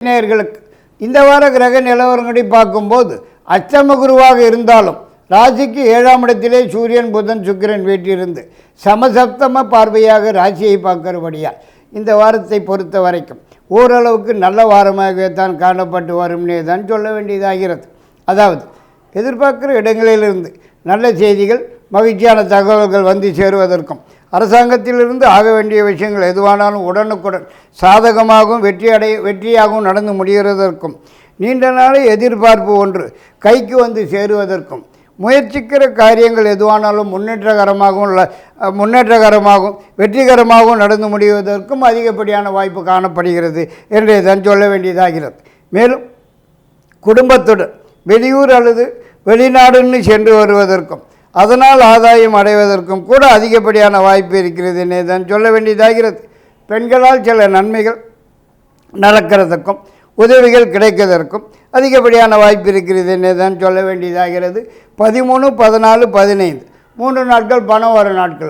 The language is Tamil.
நேயர்களுக்கு இந்த வார கிரக நிலவரங்களை பார்க்கும்போது அச்சம குருவாக இருந்தாலும் ராசிக்கு ஏழாம் இடத்திலே சூரியன் புதன் சுக்கிரன் வீட்டிலிருந்து சமசப்தம பார்வையாக ராசியை பார்க்கிறபடியால் இந்த வாரத்தை பொறுத்த வரைக்கும் ஓரளவுக்கு நல்ல வாரமாகவே தான் காணப்பட்டு வரும்னே தான் சொல்ல வேண்டியதாகிறது. அதாவது எதிர்பார்க்குற இடங்களிலிருந்து நல்ல செய்திகள் மகிழ்ச்சியான தகவல்கள் வந்து சேருவதற்கும். அரசாங்கத்திலிருந்து ஆக வேண்டிய விஷயங்கள் எதுவானாலும் உடனுக்குடன் சாதகமாகவும் வெற்றி அடைய வெற்றியாகவும் நடந்து முடிகிறதற்கும். நீண்ட நாளை எதிர்பார்ப்பு ஒன்று கைக்கு வந்து சேருவதற்கும். முயற்சிக்கிற காரியங்கள் எதுவானாலும் முன்னேற்றகரமாகவும் முன்னேற்றகரமாகவும் வெற்றிகரமாகவும் நடந்து முடிவதற்கும் அதிகப்படியான வாய்ப்பு காணப்படுகிறது என்று தான் சொல்ல வேண்டியதாகிறது. மேலும் குடும்பத்துடன் வெளியூர் அல்லது வெளிநாடுன்னு சென்று வருவதற்கும் அதனால் ஆதாயம் அடைவதற்கும் கூட அதிகப்படியான வாய்ப்பு இருக்கிறது என்னை தான் சொல்ல வேண்டியதாகிறது. பெண்களால் சில நன்மைகள் நடக்கிறதுக்கும் உதவிகள் கிடைக்கிறதற்கும் அதிகப்படியான வாய்ப்பு இருக்கிறது என்னை தான் சொல்ல வேண்டியதாகிறது. பதிமூணு பதினாலு பதினைந்து. மூன்று நாட்கள் பணம் வர நாட்களா?